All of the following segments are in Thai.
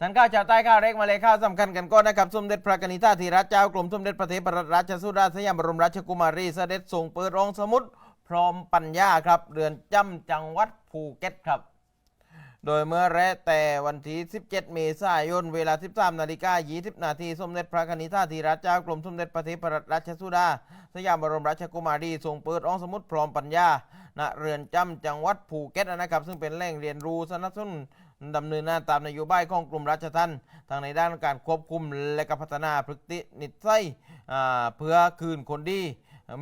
ท่านข้าวชาวใต้ข้าวเล็กมาเลยข้าวสำคัญกันก่อนนะครับสมเด็จพระกนิษฐาธิราชเจ้ากรมสมเด็จพระเทพรัตนราชสุดาสยามบรมราชกุมารีเสด็จส่งเปิดโรงสมุดพร้อมปัญญาครับ เรือนจำจังหวัดภูเก็ตครับ โดยเมื่อแรกแต่วันที่ 17 เมษายน เวลา 13 นาฬิกา 20 นาทีสมเด็จพระกนิษฐาธิราชเจ้ากรมสมเด็จพระเทพรัตนราชสุดาสยามบรมราชกุมารีทรงเปิดอองสมุดพร้อมปัญญาณเรือนจำจังหวัดภูเก็ตนะครับ ซึ่งเป็นแหล่งเรียนรู้สนับสนุน ดำเนินหน้าตามนโยบายของกลุ่มราชทัณฑ์ทางในด้านการควบคุมและก็พัฒนาพฤตินิสัยเพื่อคืนคนดี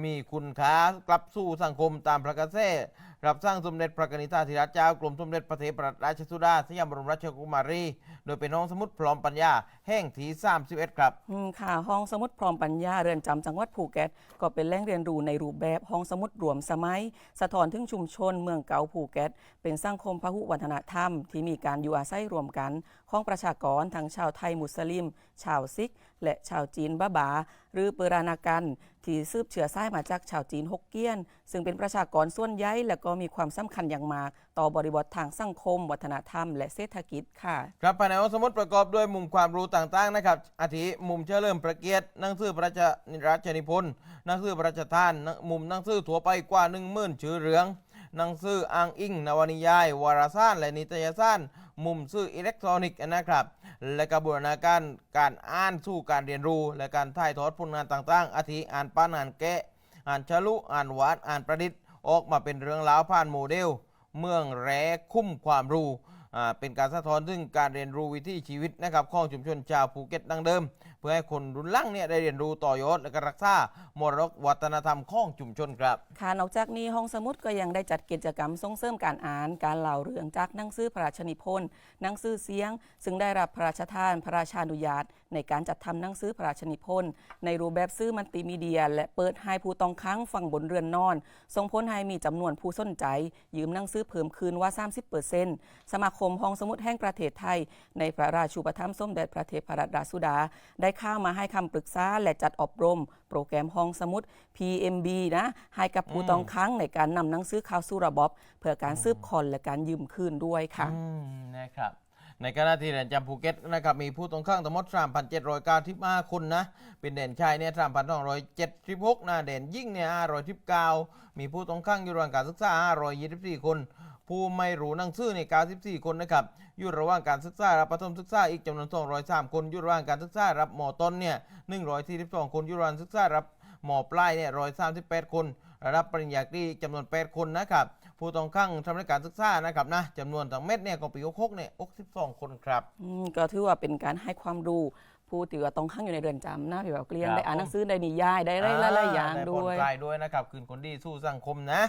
มีคุณค่ากลับสู่สังคมตามพระกระแสรับสร้างสมเด็จพระกนิษฐาธิราชเจ้ากรมสมเด็จพระเทพรัตนราชสุดาสยามบรมราชกุมารี โดยเป็นห้องสมุดพร้อมปัญญา แห่งที่31 ครับอืมค่ะ ห้องสมุดพร้อมปัญญาเรือนจำจังหวัดภูเก็ตก็เป็นแหล่งเรียนรู้ในรูปแบบห้องสมุดรวมสมัย สะท้อนถึงชุมชนเมืองเก่าภูเก็ตเป็นสังคมพหุวัฒนธรรม ที่มีการอยู่อาศัยรวมกัน ของประชากรทั้งชาวไทยมุสลิม ชาวซิก และชาวจีนบ้าบา หรือเปรานากัน ที่ซืบเชื้อสายมาจากชาวจีนฮกเกี้ยน ซึ่งเป็นประชากรส่วนใหญ่และก็ก็มีความสำคัญอย่างมาก ต่อบริบททางสังคม วัฒนธรรม และเศรษฐกิจค่ะครับภายในห้องสมุดประกอบด้วยมุมความรู้ต่างๆนะครับอาทิมุมเชื่อเริ่มประเกียรติหนังสือพระราชนิราชนิพนธ์หนังสือพระราชทาน มุมหนังสือทั่วไปกว่า1 0,000ชื่อเรืองหนังสืออ้างอิงนวนิยาย วารสารและนิตยสารมุมสื่ออิเล็กทรอนิกส์นะครับ และกระบวนการการอ่านสู่การเรียนรู้ และการถ่ายทอดผลงานต่างๆ อาทิอ่านป้านอ่านแกะ อ่านชะลุ อ่านวานอ่านประดิษฐ์ ออกมาเป็นเรื่องราวผ่านโมเดล เมืองแร่คุ้มความรู้ เป็นการสะท้อนถึงการเรียนรู้วิถีชีวิตนะครับของชุมชนชาวภูเก็ตดังเดิม เพื่อให้คนรุ่นหลังเนี่ยได้เรียนรู้ต่อยอดและก็รักษามรดกวัฒนธรรมของชุมชนครับค่ะนอกจากนี้ห้องสมุดก็ยังได้จัดกิจกรรมส่งเสริมการอ่าน การเล่าเรื่องจากหนังสือพระราชนิพนธ์หนังสือเสียง ซึ่งได้รับพระราชทานพระราชานุญาต ในการจัดทำหนังสือพระราชนิพนธ์ในรูปแบบซื้อมัลติมีเดีย และเปิดให้ผู้ต้องค้างฟังบนเรือนนอนส่งผลให้มีจำนวนผู้สนใจ ยืมหนังสือเพิ่มขึ้นว่า 30%สมาคมห้องสมุดแห่งประเทศไทย ในพระราชูปถัมภ์สมเด็จพระเทพรัตนราชสุดา ได้เข้ามาให้คำปรึกษาและจัดอบรม โปรแกรมห้องสมุด PMB นะให้กับผู้ต้องค้างในการนำหนังสือข่าวสู่ระบบเพื่อการซืบคอนและการยืมคืนด้วยค่ะอืมนะครับ ในขณะที่เรือนจำภูเก็ตนะครับมีผู้ต้องขังทั้งหมด3,795คนนะ เป็นเด่นชายเนี่ย3,276นะเด่นยิ่งเนี่ย519มีผู้ต้องขังอยู่ระหว่างการศึกษา524 คน ผู้ไม่รู้หนังสือใน94 คนนะครับอยู่ระหว่างการศึกษารับประถมศึกษาอีกจำนวน 203 คนอยู่ระหว่างการศึกษารับมต้นเนี่ย142 คนอยู่ระหว่างศึกษารับมปลายเนี่ย138 คนรับปริญญาตรีจำนวน 8 คนนะครับผู้ต้องขังทำในการศึกษานะครับนะจำนวนทั้งเม็ดเนี่ยของปี66เนี่ย62คนครับอืมก็ถือว่าเป็นการให้ความรู้ผู้ที่ว่าต้องค้างอยู่ในเรือนจำนะที่แบบเรียนครับได้อ่านหนังสือได้นิยายได้หลายๆอย่างได้ด้ผ่อนวยคลายด้วยนะครับคืนคนดีสู้สังคมนะ